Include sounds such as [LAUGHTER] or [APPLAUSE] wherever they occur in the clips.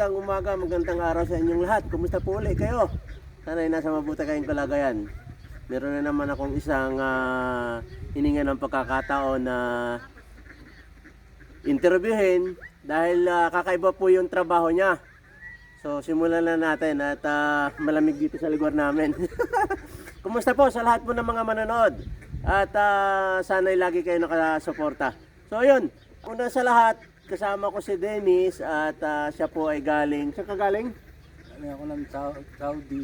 magandang umaga, magandang araw sa inyong lahat. Kumusta po ulit kayo? Sana ay nasa mabuti kayong kalagayan. Meron na naman akong isang uh, hininga ng pagkakataon na interviewin dahil ah, kakaiba po yung trabaho niya. So simulan na natin at ah, malamig dito sa lugar namin. [LAUGHS] Kumusta po sa lahat po ng mga manonood? At ah, sana'y lagi kayo nakasuporta. So yun, una sa lahat, kasama ko si Dennis at ah, siya po ay galing, saan ka galing? Ano ako ng Sau- Saudi,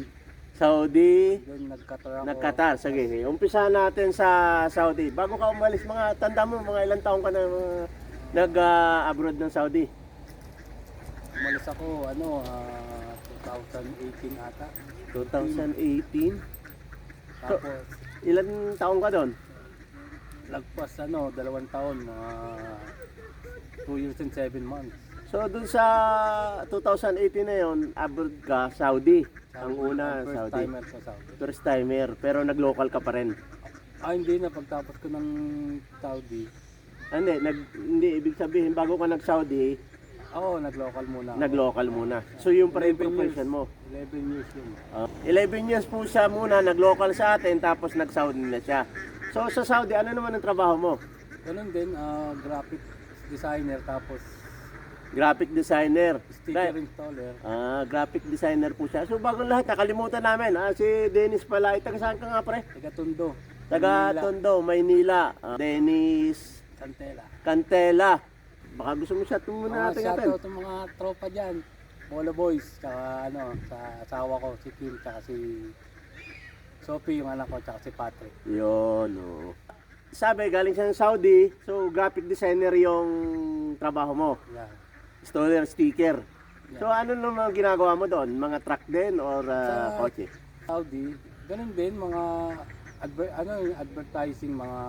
Saudi, then nagkatar ako. nagkatar. Sige, umpisa natin sa Saudi. Bago ka umalis, mga tanda mo, mga ilang taong ka na uh, nag-abroad ng Saudi? Umalis ako, ano, ah, 2018 ata. 2018. Tapos, Ilan taong ka doon? lagpas, ano, dalawang taon, mga 2 years and 7 months. So doon sa 2018 na yon, abroad ka, Saudi. Ang una, First Saudi. timer sa Saudi. First timer, pero nag-local ka pa rin. Ah, hindi na, pagtapos ko ng Saudi, Ah, Hindi, nag, hindi, ibig sabihin, bago ka nag-Saudi, ako, nag-local muna ako. nag-local muna. So yung pa rin 11 years. profession mo. 11 years yun. Ah, 11 years po siya muna, nag-local sa atin, tapos nag-Saudi na siya. So sa Saudi, ano naman ang trabaho mo? Ganun din, ah, graphic designer, tapos Graphic designer. sticker installer. Ah, graphic designer po siya. So bago lahat, nakalimutan namin. Ah, si Dennis pala. Itaga saan ka nga pre? Taga Tondo. Taga Manila, Tondo, Maynila. Ah, Dennis Cantela. Cantela. Baka gusto mo siya muna Mga natin natin. shoutout sa mga tropa dyan. Bolo Boys, tsaka ano, sa asawa ko, si Kim, tsaka si Sophie, yung anak ko, tsaka si Patrick. Yun, oo. Sabi, galing siya ng Saudi. So, graphic designer yung trabaho mo. Yeah. Installer, sticker. Yeah. So, ano naman ginagawa mo doon? Mga truck din or ah, Sa- kotse? Saudi, ganun din, mga adver- ano, advertising, mga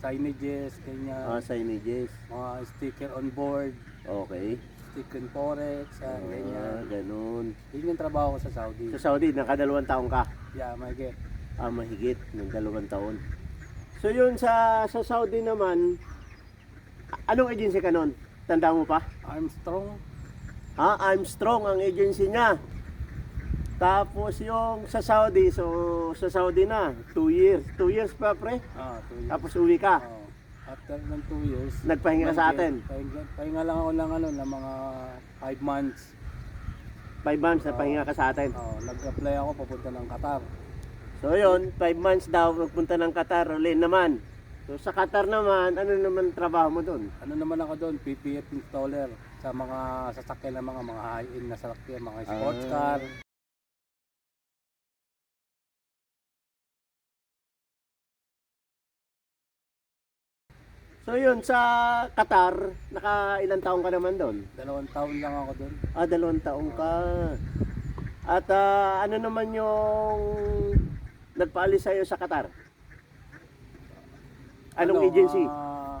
signages, ganyan, Ah, signages. mga sticker on board, Okay. sticker in forex, yan, ganyan. Ah, ganun. Yun yung trabaho ko sa Saudi. Sa Saudi, nakadalawang taong ka. Yeah, may get. Ah, mahigit ng dalawang taon. So yun sa sa Saudi naman, anong agency ka nun? Tanda mo pa? Armstrong, Ha? I'm strong ang agency niya. Tapos yung sa Saudi, so sa Saudi na, 2 years. 2 years pa pre. ah, two years. Tapos uwi ka. Oh, after ng 2 years, Nagpahinga ka sa atin. Pahinga, pahinga lang ako ng ano, ng mga 5 months. 5 months na pahinga ka sa atin. Oh, nag-apply ako papunta ng Qatar. So yun, 5 months daw magpunta ng Qatar ulit naman. So sa Qatar naman, ano naman trabaho mo doon? Ano naman ako doon, PPF installer sa mga sasakyan ng mga mga high-end na sasakyan, mga sports Ah. car. So yun, sa Qatar, naka ilang taong ka naman doon? Dalawang taon lang ako doon. Ah, dalawang taong ka. At ah, ano naman yung nagpaalis sa'yo sa Qatar? Anong Ano, agency? ah,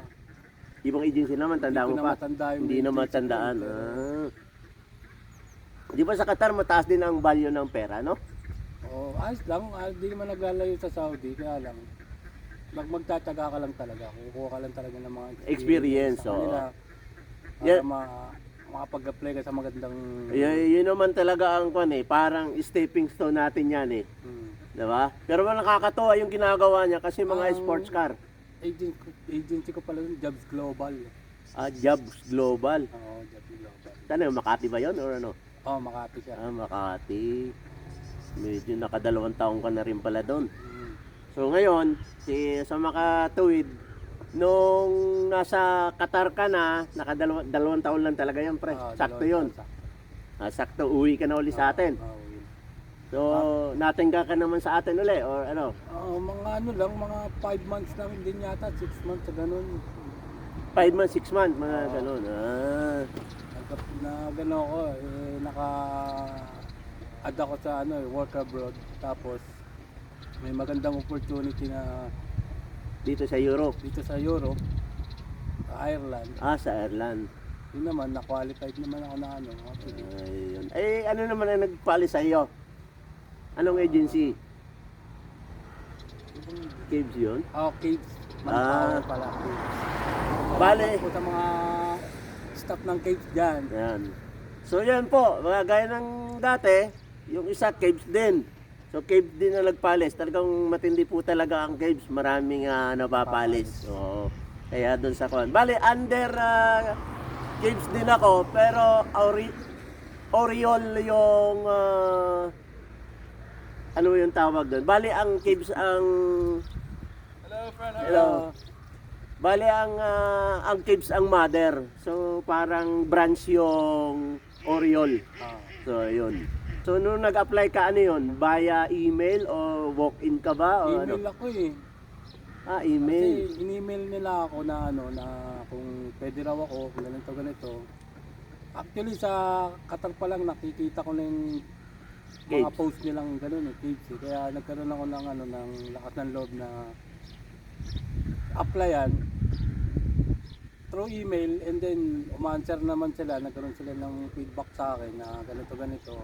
Ibang agency naman, tanda mo na pa. Hindi na matandaan. Ah. Di ba sa Qatar mataas din ang value ng pera, no? Oh, ayos lang, ah, hindi naman naglalayo sa Saudi, kaya lang mag magtatyaga ka lang talaga, kukuha ka lang talaga ng mga Experience, sa oo. kanila para Yeah. ma makapag-apply ka sa magandang Y- yun naman talaga ang kwan eh, parang stepping stone natin yan eh. Hmm. Di ba? Pero nakakatuwa yung ginagawa niya kasi mga Ang- sports car. agent agency ko pala yun, Jobs Global. Ah, Jobs Global. Oo, Jobs Global. Sana Makati ba yun or ano? Oh, Makati siya. Ah, Makati. Medyo nakadalawang taong ka na rin pala doon. Hmm. So ngayon, si sa makatuwid, nung nasa Qatar ka na, nakadalawang dalawang taon lang talaga yan, pre. Ah, sakto dalawang yun. taon, sakto. Ah, sakto, uwi ka na uli sa atin. Oo, yun. So, natingga ka naman sa atin uli, or ano? Oo, mga ano lang, mga 5 months lang din yata, 6 months sa ganun. 5 months, 6 months, mga Ah. ganun. Ah. Nagka, na gano'n ako, eh, naka add ako sa ano, eh, work abroad. Tapos, may magandang opportunity na Dito sa Europe. dito sa Europe, sa Ireland. Ah, sa Ireland. Yun naman, na-qualified naman ako na ano. Ayun. Eh, ano naman ang nagpali sa iyo? Anong agency? Caves yun? oh, Caves. Ah. Manpower pala, Caves. Bale. Salamat po sa mga staff ng Caves dyan. Yan. So yan po, mga gaya ng dati, yung isa caves din. So caves din na nagpalis. Talagang matindi po talaga ang caves. Maraming ah, napapalis. Oo. Kaya doon sa kon. Bali, under ah, caves din ako, pero ori Oriol yung ah, ano yung tawag doon? Bali, ang caves ang Hello, friend. Hello. Bali ang ah, ang caves ang mother. So parang branch yung Oriol. Ah, So, yun. So, nung nag-apply ka, ano yun? Via email o walk-in ka ba? O email ano? ako eh. Ah, Kasi email. in-email nila ako na ano na kung pwede raw ako kung ganito ganito. Actually sa Qatar pa lang nakikita ko na yung mga Cage. post nilang ganun eh, cage eh. Kaya nagkaroon ako ng ano ng lakas ng loob na applyan through email and then umanswer naman sila, nagkaroon sila ng feedback sa akin na ganito ganito.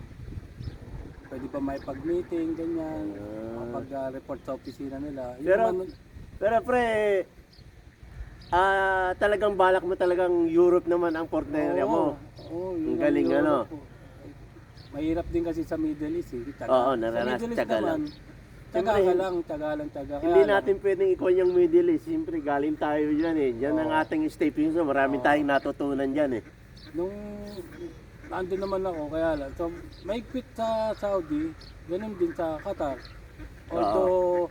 Pwede ba may pag-meeting, ganyan, Ah. makapag-report sa opisina nila. Yun Pero, naman- pero pre, ah, talagang balak mo talagang Europe naman ang portfolio mo. Oo, Ang yun galing, ang ano? lolo ko. Mahirap din kasi sa Middle East eh. Tiyaga. Oo, sa naranas- Middle East lang. naman, Siyempre, ka lang, tiyaga lang. Kaya Hindi lang, natin pwedeng ikon yung Middle East. Siyempre, galing tayo dyan eh. Dyan ang Oo. ating stepping stone. Marami tayong natutunan dyan eh. Nung nandun naman ako, kaya lang. So, may quit sa Saudi, ganun din sa Qatar. Although,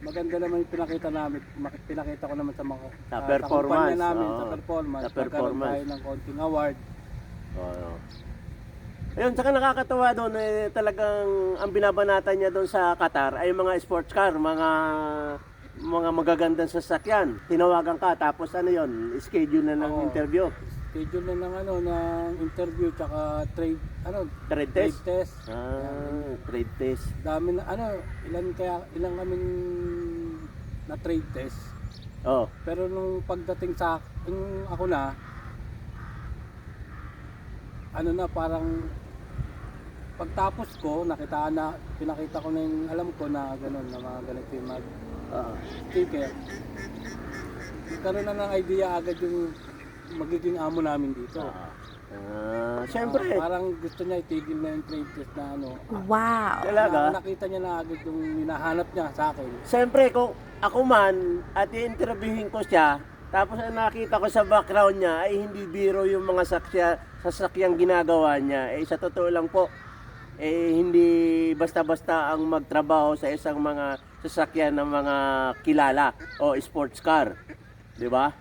maganda naman yung pinakita namin, mak- pinakita ko naman sa mga Sa ah, performance, kumpanya namin, oo. sa performance. Sa Nagkaroon performance. tayo ng konting award. Oo. Ayun, saka nakakatawa doon eh, talagang ang binabanatan niya doon sa Qatar ay mga sports car, mga mga magagandang sasakyan. Tinawagan ka tapos ano 'yon, schedule na ng Oo. interview. Schedule na ng ano, ng interview, tsaka trade, ano, Trade trade test. test. Ah, trade test. dami na ano ilan kaya ilang kaming na trade test Oh, pero nung pagdating sa yung ako na ano na parang pagtapos ko nakita na pinakita ko na yung alam ko na ganun na mga ganito yung mag ah. sticker nagkaroon na ng idea agad yung magiging amo namin dito Ah, syempre. Ah, parang gusto niya itigil na yung trade test na ano Wow. Talaga. na, nakita niya na agad yung hinahanap niya sa akin Siyempre, kung ako man at i-interviewin ko siya, tapos ang nakita ko sa background niya ay hindi biro yung mga sakya, sasakyang ginagawa niya. Eh, sa totoo lang po, eh, hindi basta-basta ang magtrabaho sa isang mga sasakyan ng mga kilala o sports car. Di ba?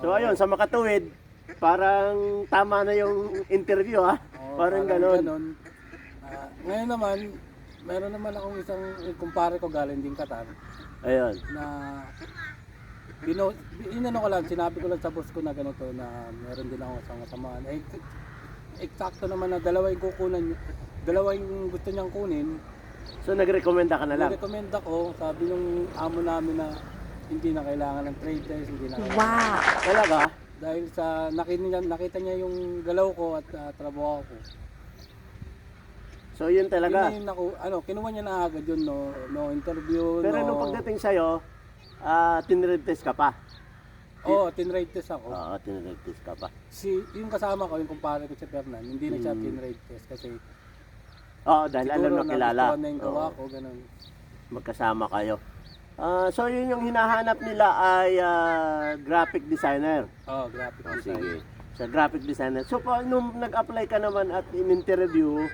So, ayun, sa makatuwid, parang tama na yung interview, ha? Oo, parang ganon. Ah, ngayon naman, meron naman akong isang kumpare ko galing din Qatar Ayun. na bino, inano ko lang, sinabi ko lang sa boss ko na ganito na meron din ako isang kasamaan. Eh, eksakto naman na dalawa yung kukunan, dalawa yung gusto niyang kunin. So, nagrekomenda ka na lang. Nirecommend ako, sabi yung amo namin na hindi na kailangan ng trade test, hindi na kailangan. Wow. Talaga? Dahil sa nakita niya, nakita niya yung galaw ko at ah, trabaho ko. So, yun talaga. Yun naku, ano, kinuha niya na agad yun, no, no interview, Pero no... nung pagdating sa'yo, ah tinread test ka pa. Oo, tinrate test ako. Oo, tinread test ka pa. Si, yung kasama ko, yung kumpare ko si Fernan, hindi na siya Hmm. tinrate test kasi Oo, dahil alam siguro na kilala. nagustuhan na yung gawa Oo, ko, ganun. magkasama kayo. Ah, so, yun yung hinahanap nila ay ah, graphic designer. Oo, graphic Oh, design. sige. Sa graphic designer. So, pa, nung nag-apply ka naman at in-interview,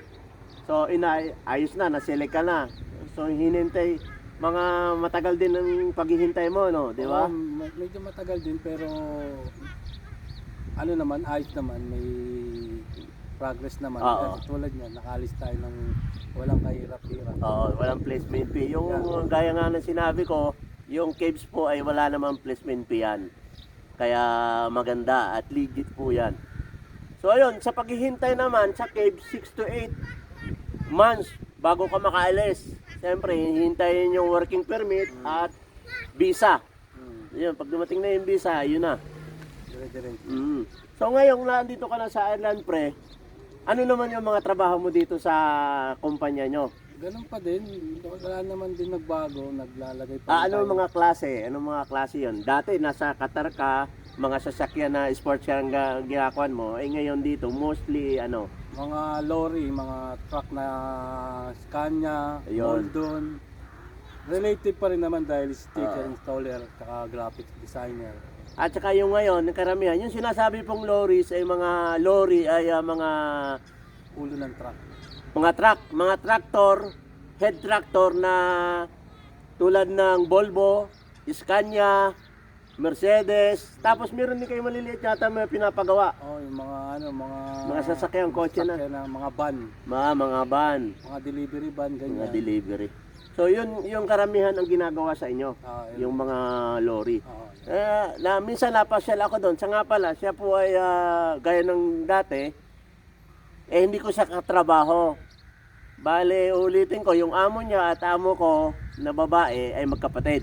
so, ina ayos na, na-select ka na. So, hinintay, mga matagal din ang paghihintay mo, no? Di ba? Oo, ma- medyo matagal din pero ano naman, ayos naman, may progress naman. Oo. Kasi tulad niya, nakalis tayo ng walang kahirap-hirap. Oo, walang placement fee. Yung gaya nga ng sinabi ko, yung caves po ay wala namang placement fee yan. Kaya maganda at legit po yan. So ayun, sa paghihintay naman sa cave 6 to 8 months bago ka makaalis. Siyempre, hihintayin yung working permit at visa. Hmm, Yun, pag dumating na yung visa, yun na. dire-diretso. Mm. So ngayon, nandito ka na sa Ireland Pre, ano naman yung mga trabaho mo dito sa kumpanya nyo? Ganun pa din, wala naman din nagbago, naglalagay pa Ah, ano tayo. mga klase? Anong mga klase yon? Dati nasa Qatar ka, mga sasakyan na sports car ang ga- ginagawan mo. Eh ngayon dito, mostly ano, mga lorry, mga truck na Scania, Ayun. Related pa rin naman dahil sticker Ah. installer at graphics designer. At saka yung ngayon, ng karamihan, yung sinasabi pong lorries ay mga lorry ay ah, mga Ulo ng truck. mga truck, mga tractor, head tractor na tulad ng Volvo, Scania, Mercedes, tapos meron din kayo maliliit yata may pinapagawa. Oh, yung mga ano, mga Mga sasakyan, kotse na. sasakyan mga van, Mga mga van, mga delivery van mga ganyan. delivery. So yun yung karamihan ang ginagawa sa inyo, Ah, yun. yung mga lorry. Oo. Eh, na, minsan napasyal ako doon. Sa nga pala, siya po ay ah, gaya ng dati, eh hindi ko siya katrabaho. Bale, ulitin ko, yung amo niya at amo ko na babae ay magkapatid.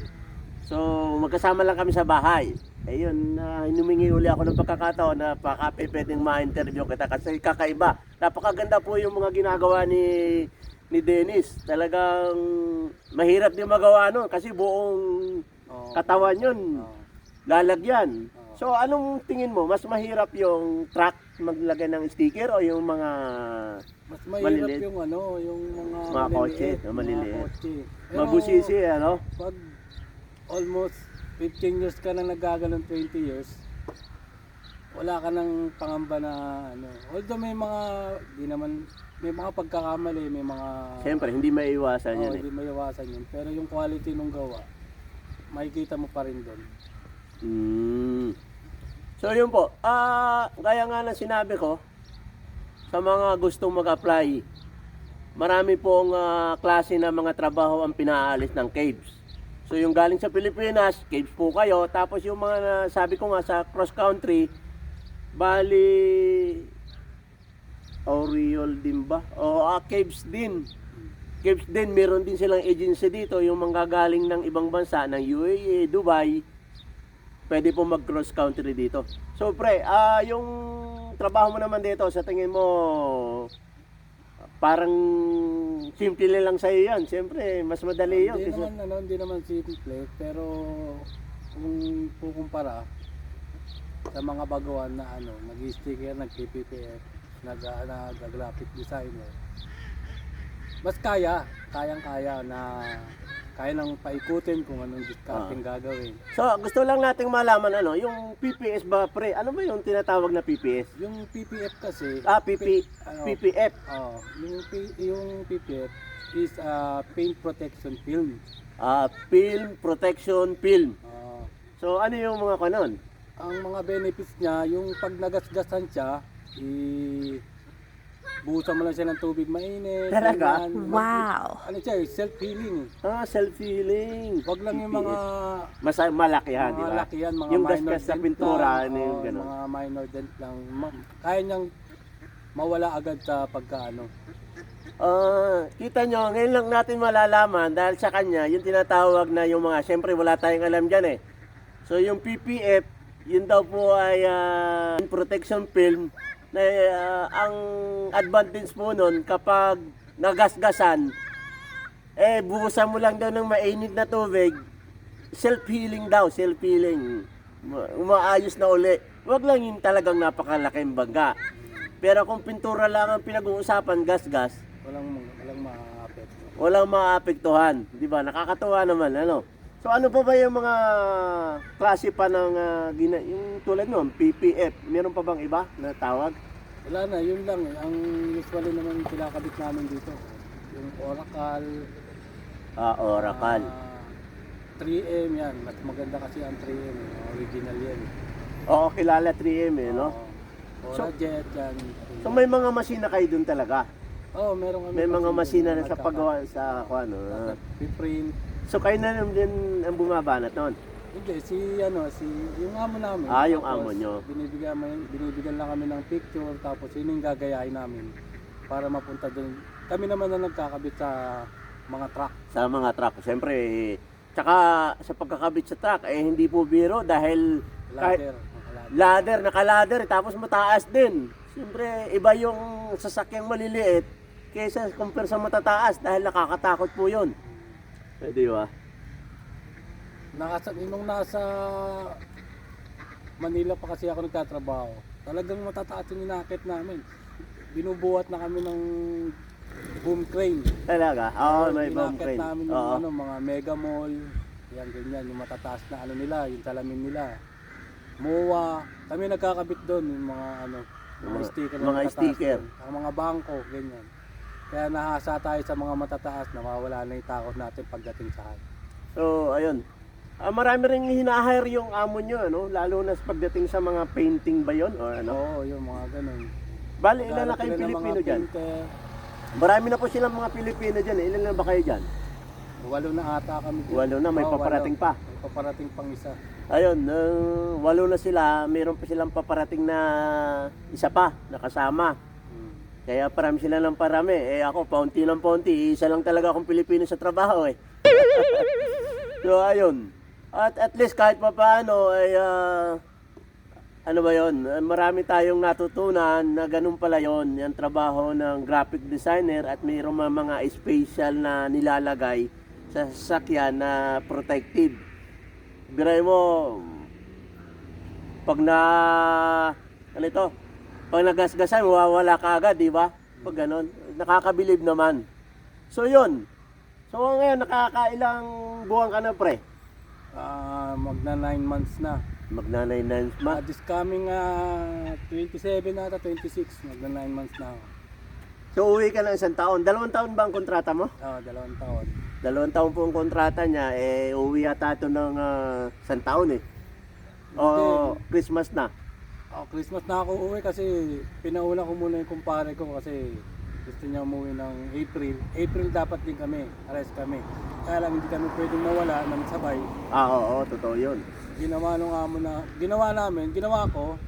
So, magkasama lang kami sa bahay. Eh yun, uh, hinumingi uli ako ng pagkakataon na pakape pwedeng ma-interview kita kasi kakaiba. Napakaganda po yung mga ginagawa ni ni Dennis. Talagang mahirap din magawa nun kasi buong katawan yun Oo. lalagyan. So anong tingin mo? Mas mahirap yung truck maglagay ng sticker o yung mga Mas mahirap Maliliit. yung ano, yung mga, Mga kotse, na maliliit. Mga mabusisi ano? Pag almost 15 years ka na nagaganon 20 years, wala ka ng pangamba na ano. Although may mga, di naman, may mga pagkakamali, may mga, Siyempre, hindi maiiwasan yan eh. hindi maiwasan yun. Pero yung quality nung gawa, makikita mo pa rin doon. Mm. So yun po, ah, gaya nga ng sinabi ko, sa mga gustong mag-apply, marami pong ah, klase ng mga trabaho ang pinaalis ng caves. So yung galing sa Pilipinas, caves po kayo. Tapos yung mga na- sabi ko nga sa cross country, bali Oriol din ba? O ah, caves din. Caves din, meron din silang agency dito, yung mga galing ng ibang bansa, ng UAE, Dubai, pwede po mag-cross country dito. So pre, ah yung trabaho mo naman dito, sa tingin mo, parang simple lang sa'yo yan. Siyempre, mas madali yun. Hindi Kasi, naman, ano, hindi naman simple, pero kung kukumpara sa mga baguhan na ano, nag-sticker, nag-PPF, nag- nag-graphic designer, mas kaya, kayang-kaya na kaya nang paikutin kung anong discarding Ah. gagawin. so, gusto lang nating malaman, ano, yung PPS ba, pre? Ano ba yung tinatawag na PPS? Yung PPF kasi, Ah, PP, ano, PPF. oh, yung, P- yung PPF is a paint protection film. Ah, film, protection, film. Ah, So, ano yung mga kanon? ang mga benefits niya, yung pag nagasgasan siya, i buhusan mo lang siya ng tubig mainit. Talaga? ganyan. Wow. Ano siya, eh, self-healing. Ah, self-healing. Wag lang yung mga Mas malakihan, di mga ba? laki yan, mga Yung minor gasgas sa dent pintura, lang. ano yung Oo, ganun. Mga minor dent lang. Ma- kaya niyang mawala agad sa pagkaano. Ah, kita nyo, ngayon lang natin malalaman dahil sa kanya, yung tinatawag na yung mga, syempre wala tayong alam dyan eh. So yung PPF, yun daw po ay ah, protection film na ah, ang advantage po nun kapag nagasgasan, eh buhusan mo lang daw ng mainit na tubig, self-healing daw, self-healing. Ma- Umaayos na uli. Huwag lang yung talagang napakalaking baga. Pero kung pintura lang ang pinag-uusapan, gas-gas, Walang, walang ma-affect. walang maapektuhan. Di ba? Nakakatuwa naman, ano? So ano pa ba yung mga klase pa ng ah, gina, yung tulad nun, PPF? Meron pa bang iba na tawag? Wala na, yun lang eh. Ang usually naman kinakabit namin dito. Yung Oracle, Ah, Oracle. ah, 3M yan. Mas maganda kasi ang 3M. eh. Original yan. Oo, kilala 3M eh, no? Oo. So- Orajet yan. So may mga masina kayo dun talaga. Oh, meron kami May mga masina na sa paggawa sa ano. ah. Piprint. So kayo na naman din ang bumabanat nun. Hindi, si ano, si yung amo namin. Ah, yung Tapos, amo nyo. Binibigyan, may- binibigyan lang kami ng picture, tapos yun yung gagayahin namin para mapunta doon. Kami naman na nagkakabit sa mga truck. Sa mga truck. Siyempre, eh, tsaka sa pagkakabit sa truck, eh hindi po biro dahil kahit, Ladder. mga ladder. ladder, naka-ladder, tapos mataas din. Siyempre, iba yung sasakyang maliliit kaysa compare sa matataas dahil nakakatakot po yun. Eh, di ba? Nasa, nung nasa Manila pa kasi ako nagtatrabaho, talagang matataas yung inakit namin. binubuhat na kami ng boom crane. Talaga? Oo, may bomb Inakit crane. namin yung Oo. ano, mga mega mall, yan ganyan, yung matataas na ano nila, yung salamin nila. MOA, kami nagkakabit doon, yung mga ano, mga, Mga- sticker na mga matataas sticker. doon. Ang mga bangko, ganyan. Kaya nahasa tayo sa mga matataas na mawala na yung takot natin pagdating sa high. So, ayun. Ah, marami rin hinahire yung amo nyo, ano? Lalo na pagdating sa mga painting ba yun? Or ano? Oo, yung mga ganun. Bali, ilan na kayong Pilipino dyan? painter. Marami na po silang mga Pilipino dyan. eh. Ilan na ba kayo dyan? Walo na ata kami. dyan. Walo na, may Oo, paparating walo. pa. May paparating pang isa. Ayun, uh, walo na sila. Mayroon pa silang paparating na isa pa, nakasama. Kaya parami sila ng parami. Eh ako, paunti ng paunti. Isa lang talaga akong Pilipino sa trabaho eh. [LAUGHS] so ayun. At at least kahit pa paano ay ah, ano ba yon? Marami tayong natutunan na ganun pala yon, yung trabaho ng graphic designer at mayroong mga special na nilalagay sa sasakyan na protective. Biray mo, pag na ano ito, pag nagasgasan, mawawala ka agad, di ba? Pag ganun, nakakabilib naman. So yun. So ngayon, nakakailang buwan ka na pre? Ah, magna 9 months na. Magnanay na Ma, this coming ah, 27 ata, 26. Magna 9 months na ako. So uwi ka ng isang taon. Dalawang taon ba ang kontrata mo? Oo, dalawang taon. Dalawang taon po ang kontrata niya, eh uwi yata ito ng ah, isang taon eh. O Christmas na. Oh, Christmas na ako uwi kasi pinauna ko muna yung kumpare ko kasi gusto niya umuwi ng April. April dapat din kami, ares kami. Kaya lang hindi kami pwedeng mawala ng sabay. Ah, oo, totoo yun. Ginawa nung amo na, ginawa namin, ginawa ko,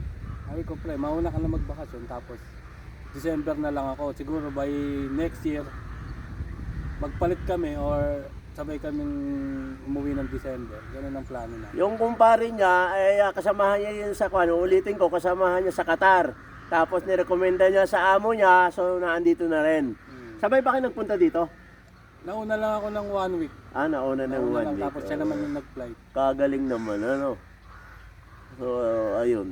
sabi ko pre, mauna ka na magbakasyon tapos December na lang ako. Siguro by next year, magpalit kami or sabay kaming umuwi ng December. Ganun ang plano na. Yung kumpare niya, ay ah, kasamahan niya yun sa kwan. Ulitin ko, kasamahan niya sa Qatar. Tapos nirekomenda niya sa amo niya, so naandito na rin. Hmm. Sabay ba kayo nagpunta dito? Nauna lang ako ng one week. Ah, nauna ng Nauna one lang, week. tapos siya naman yung nag-flight. Kagaling naman, ano? So, ayun.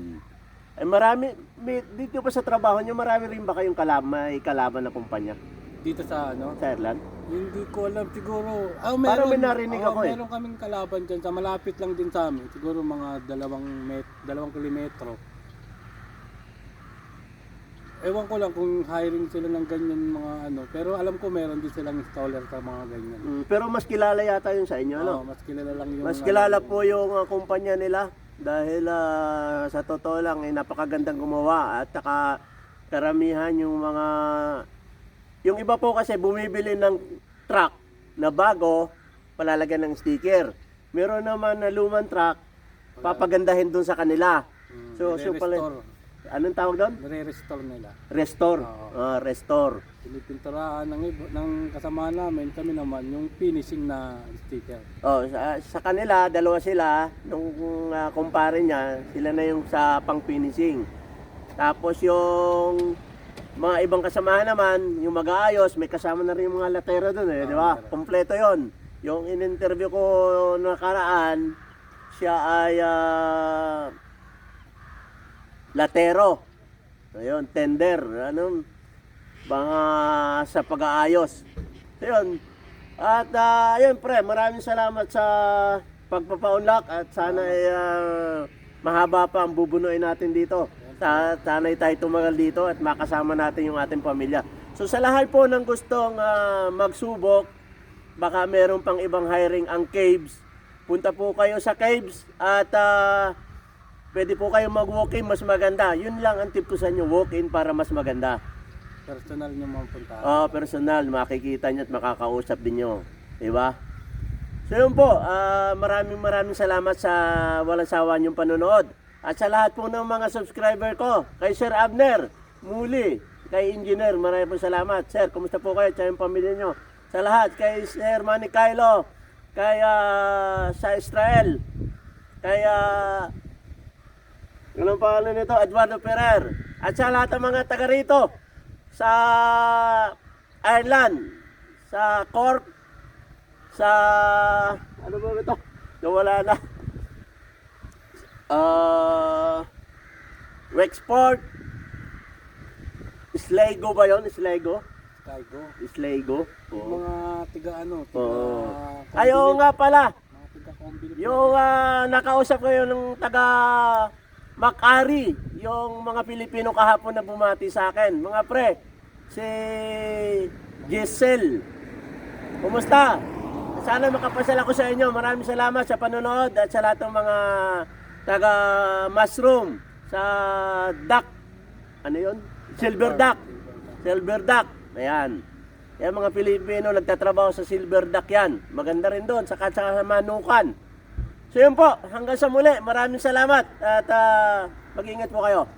Eh, marami, may, dito pa sa trabaho niyo, marami rin ba kayong kalaban, may kalaban na kumpanya Dito sa ano, sa Ireland? hindi ko alam siguro. Ah, Parang meron, may narinig Oo, ako eh. Meron kaming kalaban dyan sa malapit lang din sa amin. Siguro mga dalawang met, dalawang kilometro. Ewan ko lang kung hiring sila ng ganyan mga ano. Pero alam ko meron din silang installer sa mga ganyan. Mm, pero mas kilala yata yun sa inyo, ano? Oo, mas kilala lang yung... Mas ano, kilala yung- po yung uh, kumpanya nila dahil ah, sa totoo lang, eh, napakagandang gumawa at saka karamihan yung mga... Yung iba po kasi bumibili ng truck na bago, palalagyan ng sticker. Meron naman na lumang truck, papagandahin dun sa kanila. Mm, So, so pala, anong tawag doon? Nire-restore nila. Restore. Oo. Ah, restore. Pinipinturahan ng, iba- ng kasama namin, kami naman, yung finishing na sticker. Oh, sa, sa kanila, dalawa sila, nung uh, kumpare niya, sila na yung sa pang-finishing. Tapos yung mga ibang kasamahan naman, yung mag-aayos, may kasama na rin yung mga latero doon eh, di ba? meron. Kompleto yon. Yung in-interview ko nakaraan, siya ay ah, latero. Ayun, tender. Ano, mga sa pag-aayos. So, yun. At ah, ayun pre, maraming salamat sa pagpapaunlak at sana ay ah, mahaba pa ang bubunuin natin dito. Sa, sana'y tayo tumagal dito at makasama natin yung ating pamilya. So sa lahat po ng gustong ah, magsubok, baka meron pang ibang hiring ang Caves. Punta po kayo sa Caves at ah, pwede po kayo mag-walk-in mas maganda. Yun lang ang tip ko sa inyo, walk-in para mas maganda. Personal nyo mga puntahan. Ah, personal, makikita niyo at makakausap din niyo. Di ba? So yun po, ah, maraming maraming salamat sa walang sawa niyong panonood. At sa lahat po ng mga subscriber ko, kay Sir Abner, muli, kay Engineer, maraming po salamat. Sir, kumusta po kayo? Tsaka yung pamilya niyo. Sa lahat, kay Sir Manny Kylo, kay ah, sa Israel, kay ah, Anong pangalan nito? Eduardo Ferrer. At sa lahat ng mga taga rito, sa Ireland, sa Cork, sa ano ba ito? Nawala na. Uh, Wexport, Sligo ba yon? Sligo? Sligo? Yung Oo. mga tiga ano, tiga... Oo. combine. Ay, oo nga pala. Mga tiga combine. Yung ah, nakausap ko yun ng taga Macari, yung mga Pilipino kahapon na bumati sa akin. Mga pre, si Giselle. Kumusta? Sana makapasal ako sa inyo. Maraming salamat sa panonood at sa lahat ng mga taga mushroom sa duck. Ano yun? Silver duck. Silver duck. Ayan. Yan mga Pilipino nagtatrabaho sa silver duck yan. Maganda rin doon sa sa manukan. So yun po, hanggang sa muli. Maraming salamat at ah, mag-ingat po kayo.